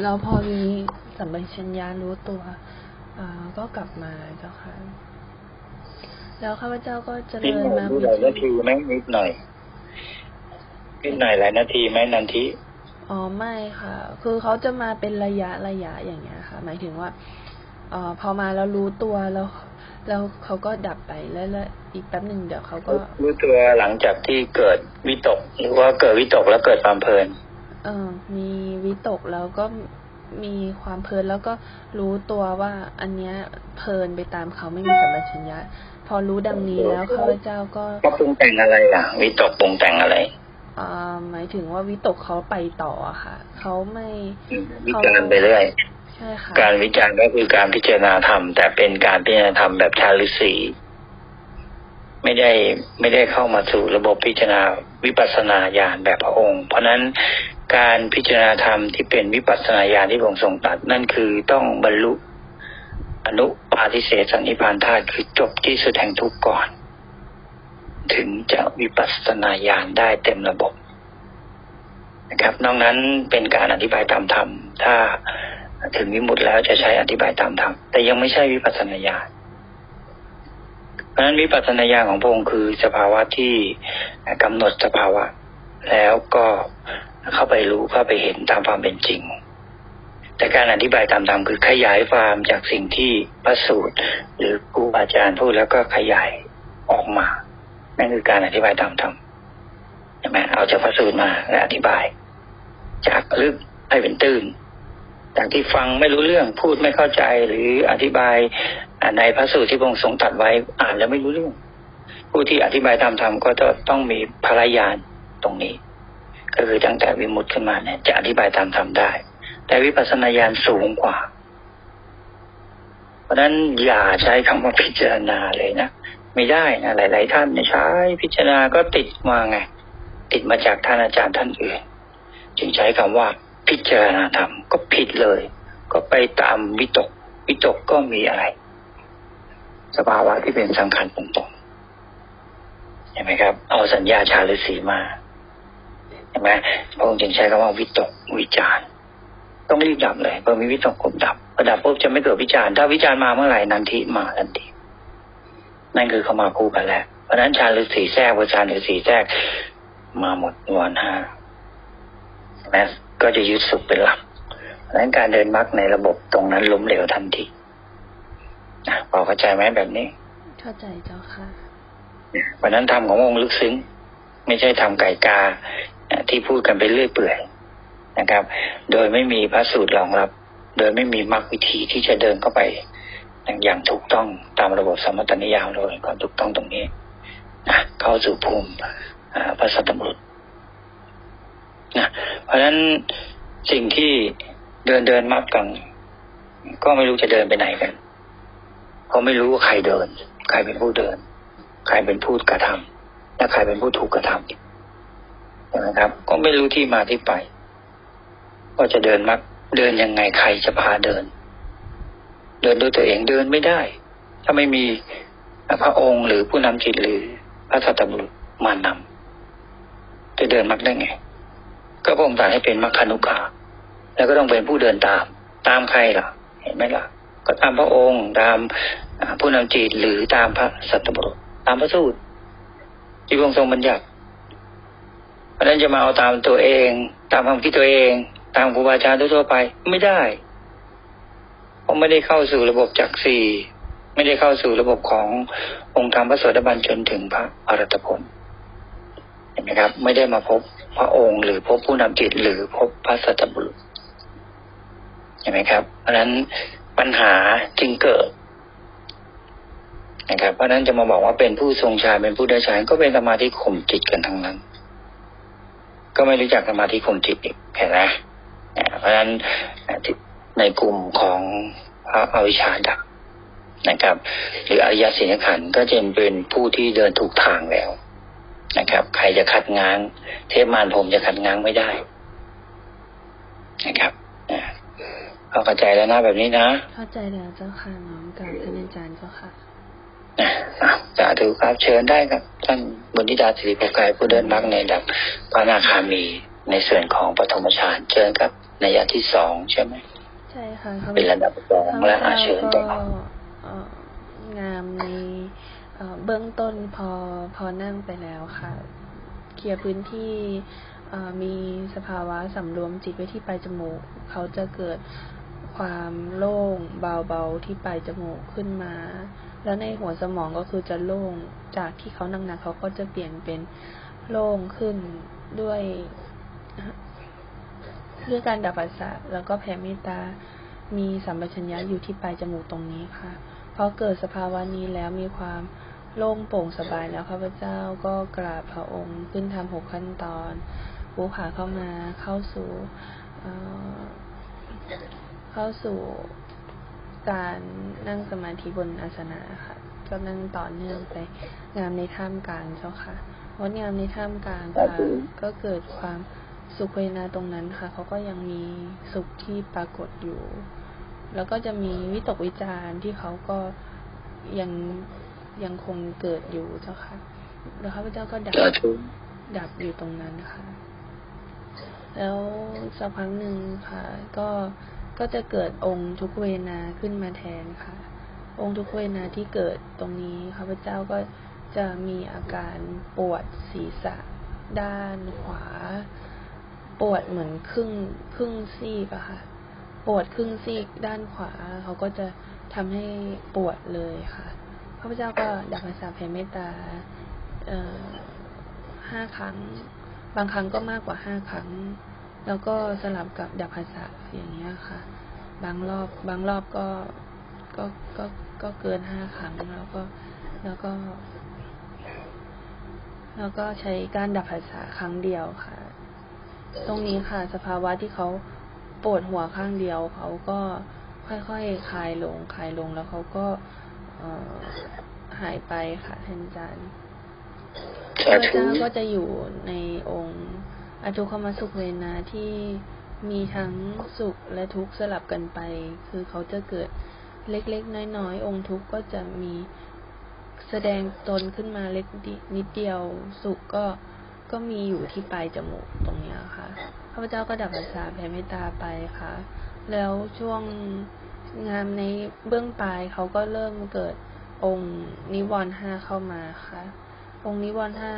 แล้วพอทีนี้สัมปชัญญะรู้ตัวอ่าก็กลับมาเจ้าค่ะ แล้วข้าพเจ้าก็เจนิดริญหน่อยมาดูหลายนาทีไหมนิดหน่อยนิดหน่อยหลายนาทีไหมนันทีอ๋อไม่ค่ะ คือเขาจะมาเป็นระยะระยะอย่างเงี้ยค่ะ หมายถึงว่าเอ่อพอมาแล้วรู้ตัวแล้วแล้วเขาก็ดับไปแล้วแล้วอีกแป๊บหนึ่งเดี๋ยวเขาก็รู้ตัวหลังจากที่เกิดวิตกหรือว่าเกิดวิตกแล้วเกิดความเพลิน เออมีวิตกแล้วก็มีความเพลินแล้วก็รู้ตัวว่าอันเนี้ยเพลินไปตามเขาไม่มีสัมปชัญญะ พอรู้ดังนี้แล้วข้าพเจ้าก็ก็ปรุงแต่งอะไรล่ะ วิตกปรุงแต่งอะไรอ่าหมายถึงว่าวิตกเขาไปต่ออะค่ะเขาไม่วิจารณ์ไปเรื่อยใช่ค่ะการวิจารณ์ก็คือการพิจารณาธรรมแต่เป็นการพิจารณาธรรมแบบชาลิสีไม่ได้ไม่ได้เข้ามาสู่ระบบพิจารณาวิปัสสนาญาณแบบพระองค์ เพราะฉะนั้น การพิจารณาธรรมที่เป็นวิปัสสนาญาณที่พระองค์ทรงตัดนั่นคือต้องบรรลุอนุปาทิเสสนิพานธาตุคือจบที่สุดแห่งทุกข์ก่อน ถึงจะวิปัสสนาญาณได้เต็มระบบนะครับ นอกนั้นเป็นการอธิบายตามธรรม ถ้าถึงวิมุติแล้วจะใช้อธิบายตามธรรม แต่ยังไม่ใช่วิปัสสนาญาณเพราะฉะนั้นวิปัสสนาญาณของพระองค์คือสภาวะที่กำหนดสภาวะ แล้วก็ เข้าไปรู้เข้าไปเห็นตามความเป็นจริง แต่การอธิบายตามธรรมคือขยายความจากสิ่งที่พระสูตร หรือครูอาจารย์พูดแล้วก็ขยายออกมา นั่นคือการอธิบายตามธรรมใช่ไหมเอาจากพระสูตรมาและอธิบาย จากลึกให้เป็นตื้นจากที่ฟังไม่รู้เรื่องพูดไม่เข้าใจหรืออธิบายในพระสูตรที่พระองค์ทรงตัดไว้อ่านแล้วไม่รู้เรื่อง ผู้ที่อธิบายตามธรรมก็จะต้องมีพลายานตรงนี้ ก็คือตั้งแต่วิมุตขึ้นมาเนี่ย จะอธิบายตามธรรมได้ แต่วิปัสสนาญาณสูงกว่า เพราะฉะนั้นอย่าใช้คำว่าพิจารณาเลยนะไม่ได้นะหลาย ๆ ท่านเนี่ยใช้พิจารณาก็ติดมาไง ติดมาจากท่านอาจารย์ท่านอื่น จึงใช้คำว่าพิจารณาธรรมก็ผิดเลย ก็ไปตามวิตก วิตกก็มีอะไร สภาวะที่เป็นสังขารปรุงแต่งเห็นไหมครับ เอาสัญญาชาฤาษีมา เห็นไหมพระองค์จึงใช้คำว่าวิตกวิจารณ์ต้องรีบดับเลยพอมีวิตกกบดับพอดับปุ๊บจะไม่เกิดวิจารณ์ถ้าวิจารณ์มาเมื่อไหร่นันทิมาทันทีนั่นคือเขามาคู่กันแล้วเพราะฉะนั้นชาฤาษีแทรกพอชาฤาษีแทรกมาหมดวันห้านะก็จะยึดสุขเป็นหลักเพราะฉะนั้นการเดินมรรคในระบบตรงนั้นล้มเหลวทันทีนะพอเข้าใจไหมแบบนี้ เข้าใจเจ้าค่ะเพราะฉะนั้นธรรมขององค์ลึกซึ้ง ไม่ใช่ทำไก่กาอะ ที่พูดกันไปเรื่อยเปื่อยนะครับ โดยไม่มีพระสูตรรองรับ โดยไม่มีมรรควิธีที่จะเดินเข้าไป อย่างถูกต้องตามระบบสมมตินิยามเลยความถูกต้องตรงนี้นะเข้าสู่ภูมิอ่าพระสัตตบุรุษนะเพราะฉะนั้นสิ่งที่เดินเดินมักกัน ก็ไม่รู้จะเดินไปไหนกันเพราะไม่รู้ว่าใครเดิน ใครเป็นผู้เดิน ใครเป็นผู้กระทำและใครเป็นผู้ถูกกระทำ ใช่ไหมครับ ก็ไม่รู้ที่มาที่ไปว่าจะเดินมักเดินยังไงใครจะพาเดิน เดินด้วยตัวเองเดินไม่ได้ ถ้าไม่มีพระองค์หรือผู้นำจิตหรือพระสัตบุรุษมานำจะเดินมักได้ไง ก็พระองค์ตรัสให้เป็นมัคคานุขาแล้วก็ต้องเป็นผู้เดินตาม ตามใครล่ะ เห็นไหมล่ะ ก็ตามพระองค์ตามผู้นำจิตหรือตามพระสัตบุรุษ ตามพระสูตรที่พระองค์ทรงบัญญัติ ราะฉะนั้นจะมาเอาตามตัวเอง ตามความคิดตัวเอง ตามครูบาอาจารย์ทั่วๆไปไม่ได้ เพราะไม่ได้เข้าสู่ระบบจักรสี่ไม่ได้เข้าสู่ระบบขององค์ธรรมพระโสดาบันจนถึงพระอรัตผลเห็นไหมครับ ไม่ได้มาพบพระองค์ หรือพบผู้นำจิตหรือพบพระสัตบุรุษเห็นไหมครับ เพราะฉะนั้นปัญหาจึงเกิดนะครับเพราะฉะนั้นจะมาบอกว่าเป็นผู้ทรงฌานเป็นผู้ได้ฌานก็เป็นสมาธิข่มจิตกันทั้งนั้น ก็ไม่รู้จักสมาธิข่มจิตอีกเห็นไหมเพราะฉะนั้นในกลุ่มของพระอวิชชาดับนะครับ หรืออริยสินขันก็จะเป็นผู้ที่เดินถูกทางแล้วนะครับ ใครจะขัดง้าง เทพมารผมจะขัดง้างไม่ได้ นะครับอ่าเข้าใจแล้วนะแบบนี้นะ เข้าใจแล้วเจ้าค่ะน้อมกับท่านอาจารย์เจ้าค่ะ สาธุครับเชิญได้ครับ ท่านบุญธิดาสิริปกายผู้เดินมรรคในระดับพระอนาคามีในส่วนของปฐมฌานเชิญครับในยะที่สองใช่ไหมใช่ค่ะเขาเป็นระดับสองและอาเชิญก็ต่อเอ่องามในเอ่อเบื้องต้นพอพอนั่งไปแล้วค่ะ เคลียร์พื้นที่เอ่อมีสภาวะสำรวมจิตไว้ที่ปลายจมูก เขาจะเกิดความโล่งเบาๆที่ปลายจมูกขึ้นมา แล้วในหัวสมองก็คือจะโล่งจากที่เขานั่งหนักเขาก็จะเปลี่ยนเป็นโล่งขึ้นด้วยด้วยการดับปัสสะแล้วก็แผ่เมตตา มีสัมปชัญญะอยู่ที่ปลายจมูกตรงนี้ค่ะพอเกิดสภาวะนี้แล้วมีความโล่งโปร่งสบายแล้วข้าพเจ้าก็กราบพระองค์ขึ้นทำหกขั้นตอนปูผาเข้ามาเข้าสู่เเข้าสู่ การนั่งสมาธิบนอาสนะค่ะ ก็นั่งต่อเนื่องไป งามในท่ามกลางเจ้าค่ะงดงามในท่ามกลางค่ะ ก็เกิดความสุขเวทนาตรงนั้นค่ะ เขาก็ยังมีสุขที่ปรากฏอยู่ แล้วก็จะมีวิตกวิจารณ์ที่เขาก็ยังยังคงเกิดอยู่เจ้าค่ะ แล้วข้าพเจ้าก็ดับสาธุดับอยู่ตรงนั้นค่ะ แล้วสักพักหนึ่งค่ะ ก็ ก็จะเกิดองค์ทุกเวนาขึ้นมาแทนค่ะ องค์ทุกเวนาที่เกิดตรงนี้ข้าพเจ้าก็จะมีอาการปวดศีรษะด้านขวา ปวดเหมือนครึ่งครึ่งซีกอะค่ะ ปวดครึ่งซีกด้านขวาเขาก็จะทำให้ปวดเลยค่ะข้าพเจ้าก็ดับภาษาแผ่เมตตาห้าครั้ง บางครั้งก็มากกว่าห้าครั้ง แล้วก็สลับกับดับภาษาอย่างเงี้ยค่ะ บางรอบบางรอบก็ก็ก็ก็เกินห้าครั้งแล้วก็แล้วก็ แล้วก็ใช้การดับภาษาครั้งเดียวค่ะ ตรงนี้ค่ะ สภาวะที่เขาปวดหัวข้างเดียว เขาก็ค่อยๆคลายลงคลายลงแล้วเขาก็เอ่อหายไปค่ะท่านอาจารย์สาพระธุเจ้าก็จะอยู่ในองค์ อทุกขมสุขเวนาที่มีทั้งสุขและทุกข์สลับกันไป คือเขาจะเกิดเล็กๆ น้อยๆ องค์ทุกข์ก็จะมีแสดงตนขึ้นมาเล็กนิดเดียวสุขก็ก็มีอยู่ที่ปลายจมูกตรงนี้ค่ะข้าพเจ้าก็ดับภาษาแผ่เมตตาไปค่ะ แล้วช่วงงานในเบื้องปลายเขาก็เริ่มเกิดองค์นิวรณ์ห้าเข้ามาค่ะ องค์นิวรณ์ห้า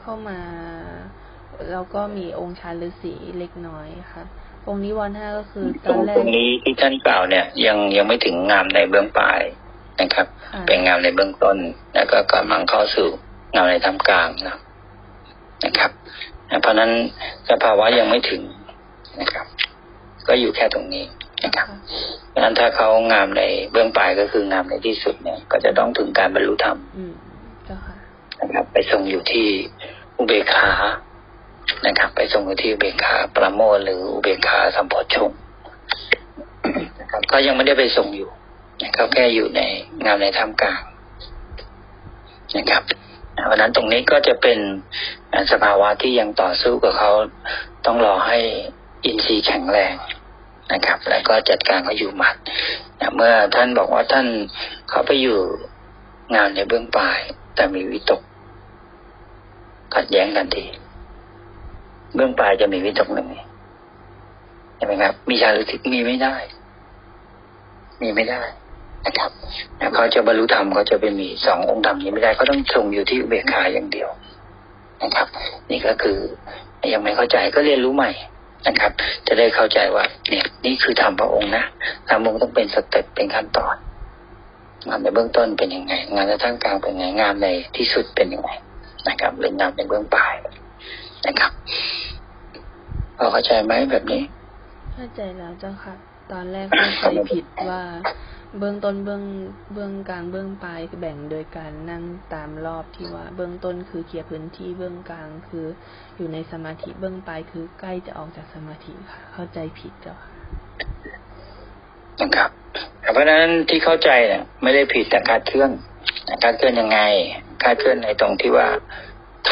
เข้ามา แล้วก็มีองค์ชาฤาษีเล็กน้อยค่ะ องค์นิวรณ์ห้าก็คือตตรอนงแรตกรงนี้ที่ท่านกล่าวเนี่ย ยังยังไม่ถึงงามในเบื้องปลายนะครับค่ะเป็นงามในเบื้องต้น แล้วก็กำลังเข้าสู่งามในท่ามกลางนะนะครับเพราะฉะนั้นสภาวะยังไม่ถึงนะครับ ก็อยู่แค่ตรงนี้นะครับค่ะเพราะฉะนั้นถ้าเขางามในเบื้องปลายก็คืองามในที่สุดเนี่ย ก็จะต้องถึงการบรรลุธรรมอืมเจ้าค่ะนะครับ ไปทรงอยู่ที่อุเบกขา นะครับ ไปทรงอยู่ที่อุเบกขาประโมทหรืออุเบกขาสัมโพชงค์นะครับก็ยังไม่ได้ไปทรงอยู่นะครับแค่อยู่ในงามในท่ามกลางนะครับเพราะนั้นตรงนี้ก็จะเป็นสภาวะที่ยังต่อสู้กับเขาต้องรอให้อินทรีย์แข็งแรงนะครับ แล้วก็จัดการเขาอยู่หมัดนะเมื่อท่านบอกว่าท่านเขาไปอยู่งานในเบื้องปลาย แต่มีวิตกขัดแย้งกันที เบื้องปลายจะมีวิตกหนึ่งใช่ไหมครับ มีชาลิทิกมีไม่ได้ มีไม่ได้นะครับแล้วเขาจะบรรลุธรรมเขาจะไปมีสององค์ธรรมนี้ไม่ได้เขาต้องทรงอยู่ที่อุเบกขาอย่างเดียวนะครับ นี่ก็คือยังไม่เข้าใจก็เรียนรู้ใหม่นะครับ จะได้เข้าใจว่า เนี่ย นี่คือธรรมพระองค์นะธรรมองค์ต้องเป็นสเต็ปเป็นขั้นตอนงานในเบื้องต้นเป็นยังไง งานในท่ามกลางเป็นยังไงงานในที่สุดเป็นยังไงนะครับหรืองานในเบื้องปลาย นะครับพอเข้าใจไหมแบบนี้ เข้าใจแล้วเจ้าค่ะ ตอนแรกเข้าใจผิดว่าเบื้องต้นเบื้องเบื้องกลางเบื้องปลายแบ่งโดยการนั่งตามรอบที่ว่า เบื้องต้นคือเคลียร์พื้นที่เบื้องกลางคืออยู่ในสมาธิเบื้องปลายคือใกล้จะออกจากสมาธิค่ะ เข้าใจผิดเจ้าค่ะนะครับเพราะฉะนั้นที่เข้าใจเนี่ยไม่ได้ผิดแต่การเคลื่อนการเคลื่อนยังไง การเคลื่อนในตรงที่ว่า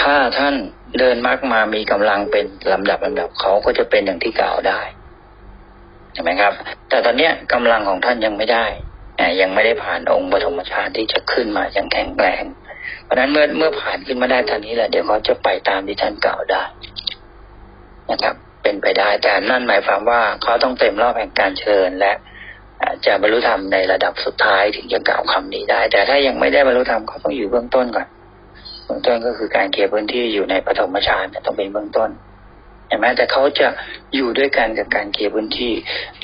ถ้าท่านเดินมากมามีกำลังเป็นลำดับลำดับเขาก็จะเป็นอย่างที่กล่าวได้ใช่ไหมครับ แต่ตอนเนี้ยกำลังของท่านยังไม่ได้ยังไม่ได้ผ่านองค์ปฐมฌานที่จะขึ้นมาอย่างแข็งแรงเพราะนั้นเมื่อเมื่อผ่านขึ้นมาได้ตอนนี้แหละเดี๋ยวเขาจะไปตามที่ท่านกล่าวได้นะครับ เป็นไปได้แต่นั่นหมายความว่าเขาต้องเต็มรอบแห่งการเชิญและจะบรรลุธรรมในระดับสุดท้ายถึงจะกล่าวคำนี้ได้ แต่ถ้ายังไม่ได้บรรลุธรรมเขาต้องอยู่เบื้องต้นก่อน เบื้องต้นก็คือการเคลียร์พื้นที่อยู่ในปฐมฌานต้องเป็นเบื้องต้นเห็นไหมแต่เขาจะอยู่ด้วยกันกับการเคลียร์พื้นที่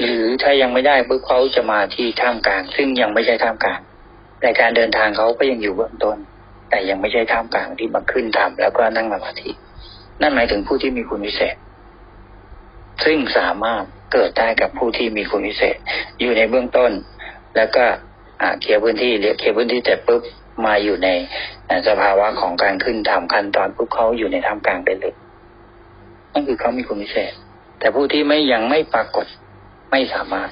หรือถ้ายังไม่ได้ปุ๊บเขาจะมาที่ท่ามกลาง ซึ่งยังไม่ใช่ท่ามกลางในการเดินทางเขาก็ยังอยู่เบื้องต้น แต่ยังไม่ใช่ท่ามกลางที่มาขึ้นทำแล้วก็นั่งสมาธินั่นหมายถึงผู้ที่มีคุณวิเศษ ซึ่งสามารถเกิดได้กับผู้ที่มีคุณวิเศษ อยู่ในเบื้องต้น แล้วก็เคลียร์พื้นที่เรียกเคลียร์พื้นที่เสร็จปุ๊บ มาอยู่ในสภาวะของการขึ้นทำขั้นตอนปุ๊บเขาอยู่ในท่ามกลางไปเลยนั่นคือเขามีคุณพิเศษ แต่ผู้ที่ไม่ยังไม่ปรากฏไม่สามารถ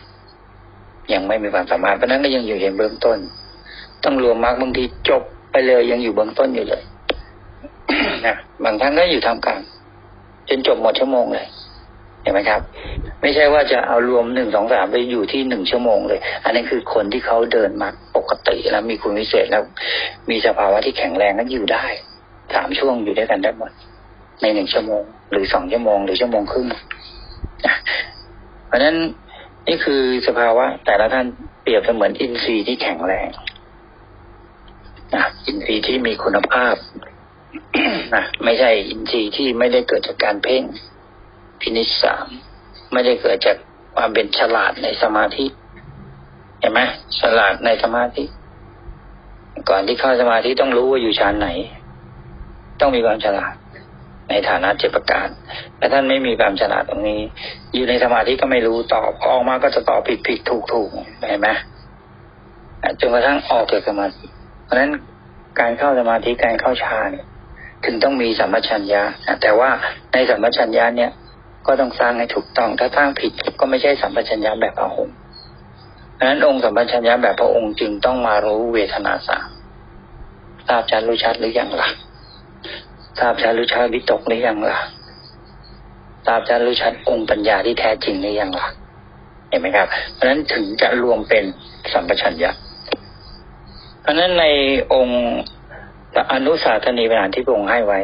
ยังไม่มีความสามารถเพราะนั้นก็ยังอยู่ในเบื้องต้น ต้องรวมมากบางทีจบไปเลยยังอยู่เบื้องต้นอยู่เลยนะบางครั้งก็อยู่ทำกลางจนจบหมดชั่วโมงเลยเห็นไหมครับ ไม่ใช่ว่าจะเอารวมหนึ่งสองสามไปอยู่ที่หนึ่งชั่วโมงเลย อันนี้คือคนที่เขาเดินมาป กติแล้วมีคุณวิเศษแล้ว มีสภาวะที่แข็งแรงนั้นอยู่ได้สามช่วงอยู่ด้วยกันได้หมด ในหนึ่งชั่วโมง หรือสองชั่วโมง หรือชั่วโมงครึ่งเพราะนั้นนี่คือสภาวะ แต่ละท่านเปรียบเสมือนอินทรีย์ที่แข็งแรงนะอินทรีย์ที่มีคุณภาพนะไม่ใช่อินทรีย์ที่ไม่ได้เกิดจากการเพ่งพินิจสามไม่ได้เกิดจากความเป็นฉลาดในสมาธิ เห็นไหมฉลาดในสมาธิ ก่อนที่เข้าสมาธิต้องรู้ว่าอยู่ชั้นไหน ต้องมีความฉลาด ในฐานะเจ็ประการแต่ท่านไม่มีความฉลาดตรงนี้ อยู่ในสมาธิก็ไม่รู้ตอบออกมาก็จะตอบผิดผิดถูกถูกเห็นไหมจนกระทั่งออกจากสมาธิ เพราะฉะนั้นการเข้าสมาธิการเข้าฌานถึงต้องมีสัมปชัญญะแต่ว่าในสัมปชัญญะเนี่ยก็ต้องสร้างให้ถูกต้อง ถ้าสร้างผิดก็ไม่ใช่สัมปชัญญะแบบพระอง ค์ดังนั้นองค์สัมปชัญญะแบบพระองค์จึงต้องมารู้เวทนาสามทราบชัดรู้ชัดหรืออยังล่ะทราบชัดรู้ชัดวิตกหรือยังล่ะทราบชัดรู้ชัดองค์ปัญญาที่แท้จริงหรือยังล่ะเห็นไหมครับ เพราะนั้นถึงจะรวมเป็นสัมปชัญญะ เพราะนั้นในองค์อนุสาสนีเวลาที่พระองค์ให้ไว้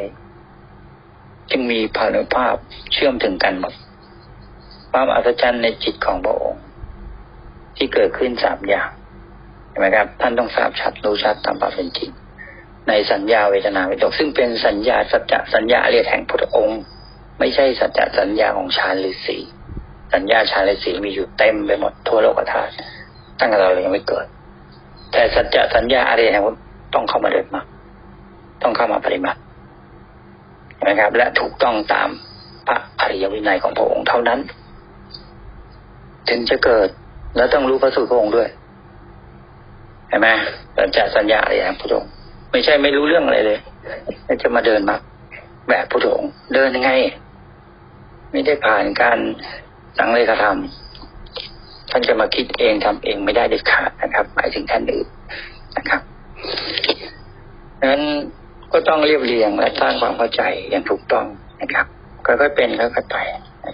จึงมีพานุภาพเชื่อมถึงกันหมดความอัศจรรย์ในจิตของพระองค์ ที่เกิดขึ้นสามอย่างเห็นไหมครับ ท่านต้องทราบชัดรู้ชัดตามความเป็นจริง ในสัญญาเวทนาวิตกซึ่งเป็นสัญญาสัจจะสัญญาเรียกแห่งพุทธองค์ ไม่ใช่สัจจะสัญญาของฌานฤาษีสัญญาฌานฤาษีมีอยู่เต็มไปหมดทั่วโลกธาตุตั้งแต่เรายังไม่เกิด แต่สัจจะสัญญาอะไรแห่งต้องเข้ามาเดินมาต้องเข้ามาปฏิบัตินะครับ และถูกต้องตามพระอริยวินัยของพระองค์เท่านั้น ถึงจะเกิด แล้วต้องรู้พระสูตรพระองค์ด้วยเห็นไหมสัจจะสัญญาอะไรแห่งพระองค์ไม่ใช่ไม่รู้เรื่องอะไรเลยแล้วจะมาเดินมาแบบพุทโธเดินยังไง ไม่ได้ผ่านการสังเลขธรรมท่านจะมาคิดเองทำเองไม่ได้เด็ดขาดนะครับ หมายถึงท่านอื่นนะครับดังนั้นก็ต้องเรียบเรียงและสร้างความเข้าใจอย่างถูกต้องนะครับค่อยๆเป็นค่อยๆไป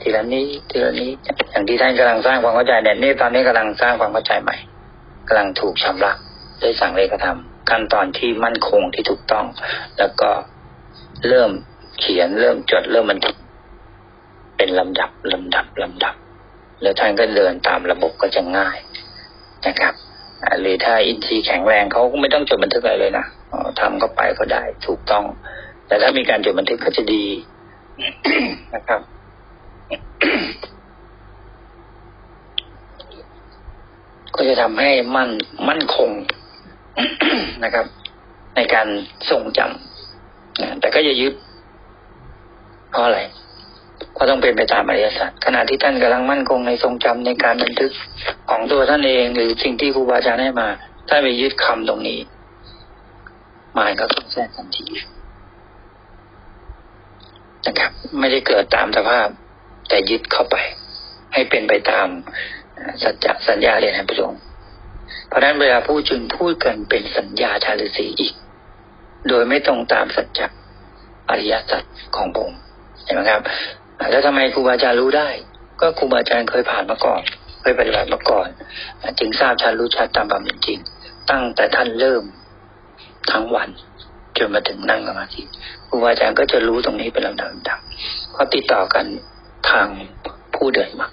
ทีละนี้ทีละนี้ อย่างที่ท่านกำลังสร้างความเข้าใจเนี่ยนี่ตอนนี้กำลังสร้างความเข้าใจใหม่กำลังถูกชำระด้วยสั่งเลขธรรมขั้นตอนที่มั่นคงที่ถูกต้อง แล้วก็เริ่มเขียนเริ่มจดเริ่มบันทึกเป็นลำดับลำดับลำดับ แล้วท่านก็เดินตามระบบก็จะง่ายนะครับหรือถ้าอินทรีย์แข็งแรงเขาก็ไม่ต้องจดบันทึกอะไรเลยนะทำก็ไปก็ได้ถูกต้อง แต่ถ้ามีการจดบันทึกก็จะดีนะครับ ก็จะทำให้มั่นมั่นคงนะครับ ในการทรงจำแต่ก็อย่ายึดเพราะอะไรก็ต้องเป็นไปตามอริยสัจขณะที่ท่านกำลังมั่นคงในทรงจำในการบันทึกของตัวท่านเองหรือสิ่งที่ครูบาอาจารย์ให้มาถ้าไปยึดคำตรงนี้หมายก็ต้องแทรกทันทีนะครับ ไม่ได้เกิดตามสภาพ แต่ยึดเข้าไป ให้เป็นไปตามสัจจะสัญญาเรียนให้ประสงค์เพราะนั้นเวลาพูดจึงพูดกันเป็นสัญญาชาลสีอีก โดยไม่ตรงตามสัจจะอริยสัจของผมเห็นไหมครับ แล้วทำไมครูบาอาจารย์รู้ได้ ก็ครูบาอาจารย์เคยผ่านมาก่อน เคยปฏิบัติมาก่อน จึงทราบชัดรู้ชัดตามความเป็นจริง ตั้งแต่ท่านเริ่มทั้งวันจนมาถึงนั่งสมาธิครูบาอาจารย์ก็จะรู้ตรงนี้เป็นลำดับๆเขาะติดต่อกัน ทางผู้เดินมรรค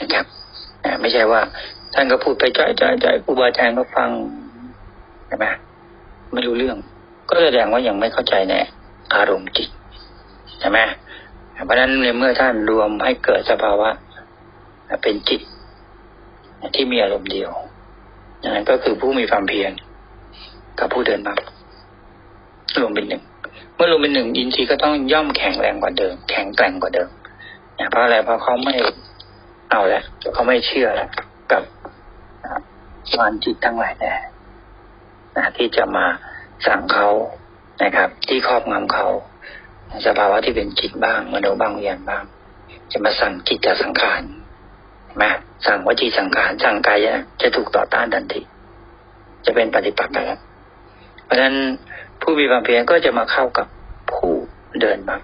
นะครับไม่ใช่ว่า ท่านก็พูดไปจ้อยจ้อยจ้อยครูบาอาจารย์ก็ฟังใช่ไหมไม่รู้เรื่อง ก็แสดงว่ายังไม่เข้าใจในอารมณ์จิตใช่ไหมเพราะฉะนั้นในเมื่อท่านรวมให้เกิดสภาวะ เป็นจิต ที่มีอารมณ์เดียวนั่นก็คือผู้มีความเพียรกับผู้เดินมรรครวมเป็นหนึ่ง เมื่อรวมเป็นหนึ่งอินทรีย์ก็ต้องย่อมแข็งแรงกว่าเดิม แข็งแกร่งกว่าเดิมเพราะอะไรเพราะเขาไม่เอาแล้วเขาไม่เชื่อแล้วกับมารจิตทั้งหลายแน่นะที่จะมาสั่งเขานะครับ ที่ครอบงำเขาสภาวะที่เป็นจิตบ้างมโนบ้างวิญญาณบ้าง จะมาสั่งจิตจะสังขารนะสั่งวจีสังขารสั่งกายจะถูกต่อต้านทันทีจะเป็นปฏิปักษ์กันแล้วเพราะฉะนั้น ผู้มีความเพียรก็จะมาเข้ากับผู้เดินมา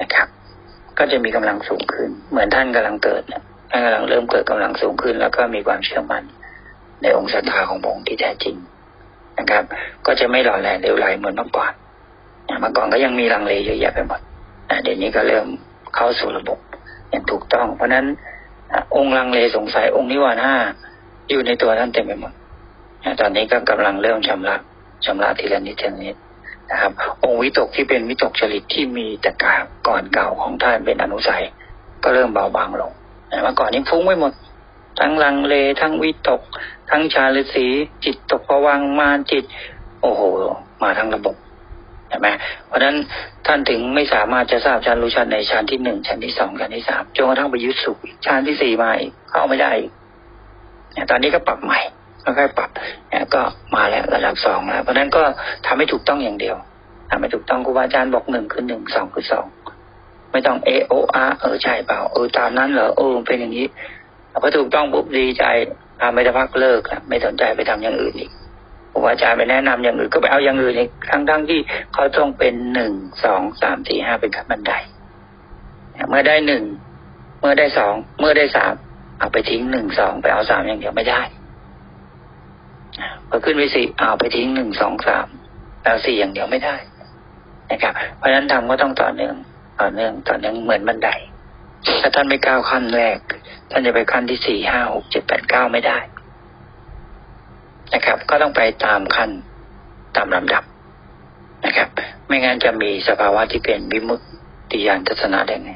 นะครับ ก็จะมีกำลังสูงขึ้น เหมือนท่านกำลังเกิดเนี่ยท่านกำลังเริ่มเกิดกำลังสูงขึ้น แล้วก็มีความเชื่อมั่นในองค์ศรัทธาของพระองค์ที่แท้จริงนะครับ ก็จะไม่หล่อแหลมเลวไหลเหมือนเมื่อก่อนเมื่อก่อนก็ยังมีลังเลเยอะแยะไปหมดเดี๋ยวนี้ก็เริ่มเข้าสู่ระบบอย่างถูกต้อง เพราะนั้นองค์ลังเลสงสัยองค์นิวรณ์ห้าอยู่ในตัวท่านเต็มไปหมดตอนนี้ก็กำลังเริ่มชำระ ชำระทีละนิดทีละนิดนะครับ องค์วิตกที่เป็นวิตกจริตที่มีแต่กาก่อนเก่าของท่านเป็นอนุสัย ก็เริ่มเบาบางลงเมื่อก่อนนี้ฟุ้งไม่หมด ทั้งลังเลทั้งวิตก ทั้งชาลสีจิตตกผวังมานจิต โอ้โห มาทั้งระบบใช่ไหมเพราะฉะนั้นท่านถึงไม่สามารถจะทราบชั้นรู้ชั้นในชั้นที่หนึ่งชั้นที่สองชั้นที่สามจนกระทั่งไปยึดสุขชั้นที่สี่มาอีกเข้าไม่ได้ตอนนี้ก็ปรับใหม่ ค่อยๆปรับนี่ก็มาแล้วระดับสองแล้วเพราะนั้นก็ทำให้ถูกต้องอย่างเดียวทำให้ถูกต้องครูบาอาจารย์บอกหนึ่งคือหนึ่งสองคือสองไม่ต้องเอโออาเออใช่เปล่าเออตามนั้นเหรอเออเป็นอย่างนี้พอถูกต้องปุ๊บดีใจทำไม่ได้พักเลิกไม่สนใจไปทำอย่างอื่นอีกครูบาอาจารย์ไปแนะนำอย่างอื่นก็ไปเอาอย่างอื่นอีกทั้งทั้งที่เขาต้องเป็นหนึ่งสองสามสี่ห้าเป็นขั้นบันไดเมื่อได้หนึ่งเมื่อได้สองเมื่อได้สามเอาไปทิ้งหนึ่งสองไปเอาสามอย่างเดียวไม่ได้ พอขึ้นไปสี่เอาไปทิ้งหนึ่งสองสามแล้วสี่อย่างเดียวไม่ได้นะครับ เพราะฉะนั้นทำก็ต้องต่อเนื่องต่อเนื่องต่อเนื่องเหมือนบันไดถ้าท่านไม่ก้าวขั้นแรก ท่านจะไปขั้นที่สี่ห้าหกเจ็ดแปดเก้าไม่ได้ นะครับ ก็ต้องไปตามขั้นตามลำดับนะครับ ไม่งั้นจะมีสภาวะที่เป็นวิมุตติยานทัศนะได้ไง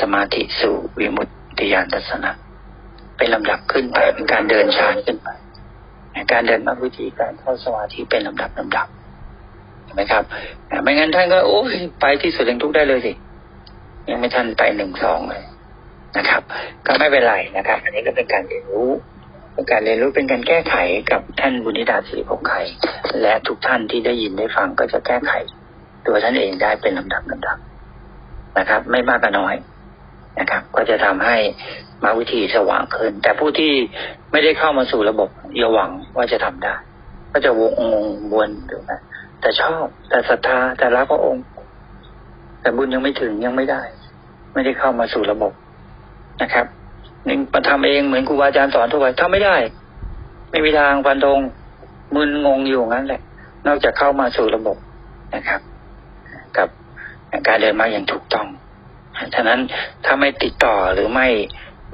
สมาธิสู่วิมุตติยานทัศนะ เป็นลำดับขึ้นไปเป็นการเดินฌานขึ้นไป การเดินมรรควิธีการเข้าสมาธิเป็นลำดับลำดับเห็นไหมครับไม่งั้นท่านก็โอ้ยไปที่สุดแห่งทุกได้เลยสิยังไม่ท่านไปหนึ่งสองเลยนะครับ ก็ไม่เป็นไรนะครับ อันนี้ก็เป็นการเรียนรู้เป็นการเรียนรู้เป็นการแก้ไขกับท่านบุญธิดาสิริพงไข่และทุกท่านที่ได้ยินได้ฟังก็จะแก้ไข ตัวท่านเองได้เป็นลำดับลำดับนะครับ ไม่มากก็น้อย นะครับ ก็จะทำให้มาวิธีสว่างขึ้น แต่ผู้ที่ไม่ได้เข้ามาสู่ระบบอย่าหวังว่าจะทำได้ ก็จะวงงงวนอยู่นะแต่ชอบแต่ศรัทธาแต่รักพระองค์ แต่บุญยังไม่ถึงยังไม่ได้ ไม่ได้เข้ามาสู่ระบบนะครับนี่มาทำเองเหมือนครูบาอาจารย์สอนทั่วไปทำไม่ได้ ไม่มีทางฟันธงมึนงงอยู่งั้นแหละ นอกจากเข้ามาสู่ระบบนะครับ กับการเดินมาอย่างถูกต้อง ฉะนั้นถ้าไม่ติดต่อหรือไม่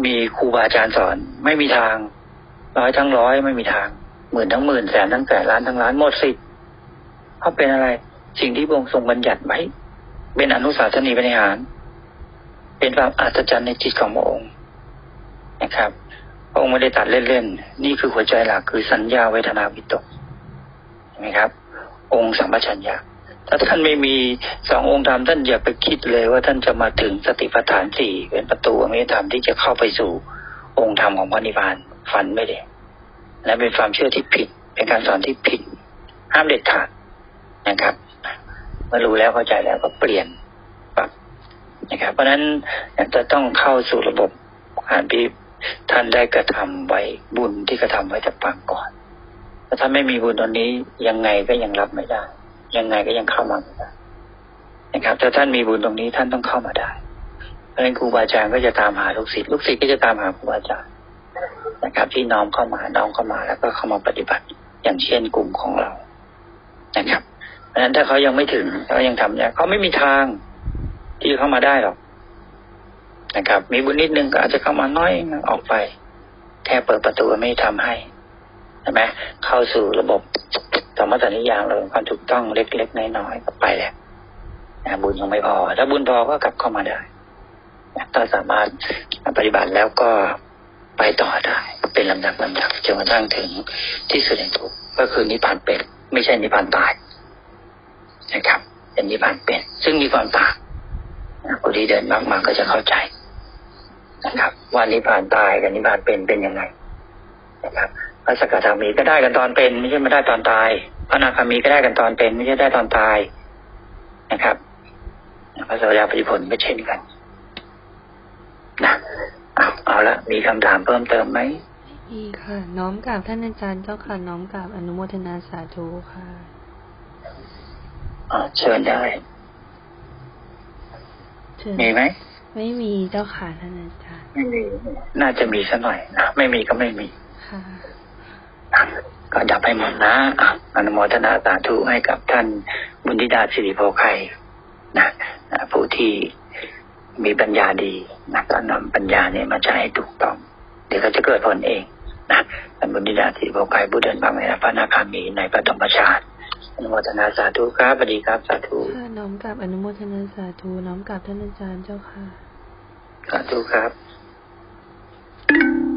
มีครูบาอาจารย์สอน ไม่มีทาง ร้อยทั้งร้อยไม่มีทางหมื่นทั้งหมื่นแสนทั้งแสนล้านทั้งล้านหมดสิทธิ์เพราะเป็นอะไร สิ่งที่พระองค์ทรงบัญญัติไว้ เป็นอนุสาสนีบริหาร เป็นความอัศจรรย์ในจิตของพระองค์นะครับพระองค์ไม่ได้ตัดเล่นๆนี่คือหัวใจหลักคือสัญญาเวทนาวิตกเห็นไหมครับ องค์สัมปชัญญะ ถ้าท่านไม่มีสององค์ธรรมท่านอย่าไปคิดเลยว่าท่านจะมาถึงสติปัฏฐานสี่เป็นประตูอมิธรรมที่จะเข้าไปสู่องค์ธรรมของพระนิพพานฝันไม่ได้และเป็นความเชื่อที่ผิด เป็นการสอนที่ผิด ห้ามเด็ดขาดนะครับเมื่อรู้แล้วเข้าใจแล้วก็เปลี่ยนปรับนะครับ เพราะฉะนั้นจะต้องเข้าสู่ระบบการที่ท่านได้กระทำไว้บุญที่กระทำไว้จากปางก่อนถ้าท่านไม่มีบุญตอนนี้ยังไงก็ยังรับไม่ได้ ยังไงก็ยังเข้ามาไม่ได้นะครับถ้าท่านมีบุญตรงนี้ท่านต้องเข้ามาได้ เพราะฉะนั้นครูบาอาจารย์ก็จะตามหาลูกศิษย์ลูกศิษย์ก็จะตามหาครูบาอาจารย์นะครับ ที่น้อมเข้ามาน้อมเข้ามาแล้วก็เข้ามาปฏิบัติ อย่างเช่นกลุ่มของเรานะครับ เพราะฉะนั้นถ้าเขายังไม่ถึงเขายังทำเนี่ยเขาไม่มีทางที่เข้ามาได้หรอกนะครับ มีบุญนิดนึงก็อาจจะเข้ามาน้อยออกไปแค่เปิดประตูไม่ทำให้ ใช่ไหมเข้าสู่ระบบธรรมสัญญาณเราความถูกต้องเล็กๆน้อยๆก็ไปแหละนะบุญยังไม่พอ ถ้าบุญพอก็กลับเข้ามาได้ถ้าสามารถปฏิบัติแล้วก็ไปต่อได้ เป็นลำดับลำดับจนกระทั่งถึงที่สุดแห่งทุกข์ก็คือนิพพานเป็น ไม่ใช่นิพพานตายนะครับเป็นนิพพานเป็น ซึ่งมีความต่างนที่เดินมากๆก็จะเข้าใจนะครับ ว่านิพพานตายกับนิพพานเป็นเป็นยังไงนะครับ พระสกทามีก็ได้กันตอนเป็น ไม่ใช่ไม่ได้ตอนตายพระอนาคามีก็ได้กันตอนเป็น ไม่ใช่ได้ตอนตายนะครับพระสวัสดิปฏิผลก็เช่นกันนะเอาเอาละมีคำถามเพิ่มเติมไหมมีค่ะ น้อมกราบท่านอาจารย์เจ้าค่ะ น้อมกราบอนุโมทนาสาธุค่ะอ่าเชิญได้เชิญมีไหมไม่มีเจ้าค่ะท่านอาจารย์ไม่มีน่าจะมีสักหน่อยนะไม่มีก็ไม่มีค่ะอะ ก็ดับให้หมดนะอะอนุโมทนาสาธุให้กับท่านบุญธิดาสิริโพไคนะนะผู้ที่มีปัญญาดีนะก็นำปัญญาเนี่ยมาใช้ให้ถูกต้อง เดี๋ยวก็จะเกิดผลเองนะท่านบุญธิดาสิริโพไคผู้เดินบางในพระนาคามีในปฐมชาติอนุโมทนาสาธุครับสวัสดีครับสาธุค่ะน้อมกราบอนุโมทนาสาธุน้อมกราบท่านอาจารย์เจ้าค่ะสาธุครับค